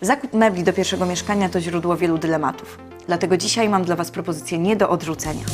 Zakup mebli do pierwszego mieszkania to źródło wielu dylematów. Dlatego dzisiaj mam dla Was propozycję nie do odrzucenia.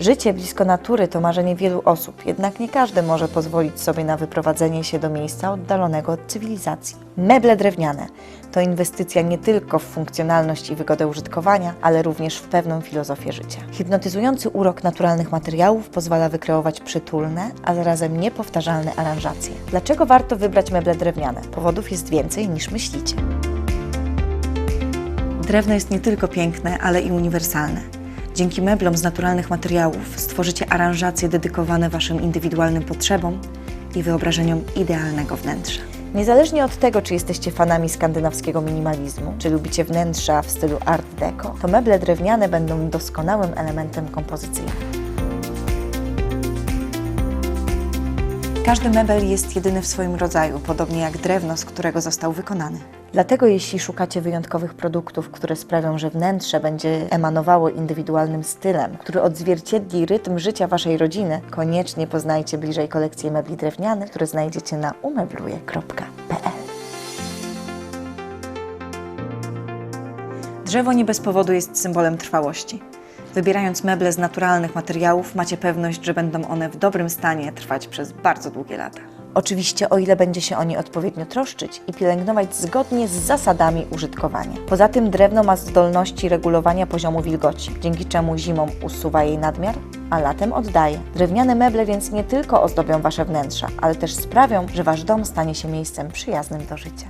Życie blisko natury to marzenie wielu osób, jednak nie każdy może pozwolić sobie na wyprowadzenie się do miejsca oddalonego od cywilizacji. Meble drewniane to inwestycja nie tylko w funkcjonalność i wygodę użytkowania, ale również w pewną filozofię życia. Hipnotyzujący urok naturalnych materiałów pozwala wykreować przytulne, a zarazem niepowtarzalne aranżacje. Dlaczego warto wybrać meble drewniane? Powodów jest więcej niż myślicie. Drewno jest nie tylko piękne, ale i uniwersalne. Dzięki meblom z naturalnych materiałów stworzycie aranżacje dedykowane Waszym indywidualnym potrzebom i wyobrażeniom idealnego wnętrza. Niezależnie od tego, czy jesteście fanami skandynawskiego minimalizmu, czy lubicie wnętrza w stylu art deco, to meble drewniane będą doskonałym elementem kompozycyjnym. Każdy mebel jest jedyny w swoim rodzaju, podobnie jak drewno, z którego został wykonany. Dlatego jeśli szukacie wyjątkowych produktów, które sprawią, że wnętrze będzie emanowało indywidualnym stylem, który odzwierciedli rytm życia Waszej rodziny, koniecznie poznajcie bliżej kolekcję mebli drewnianych, które znajdziecie na umebluje.pl. Drzewo nie bez powodu jest symbolem trwałości. Wybierając meble z naturalnych materiałów, macie pewność, że będą one w dobrym stanie trwać przez bardzo długie lata. Oczywiście o ile będzie się o nie odpowiednio troszczyć i pielęgnować zgodnie z zasadami użytkowania. Poza tym drewno ma zdolności regulowania poziomu wilgoci, dzięki czemu zimą usuwa jej nadmiar, a latem oddaje. Drewniane meble więc nie tylko ozdobią Wasze wnętrza, ale też sprawią, że Wasz dom stanie się miejscem przyjaznym do życia.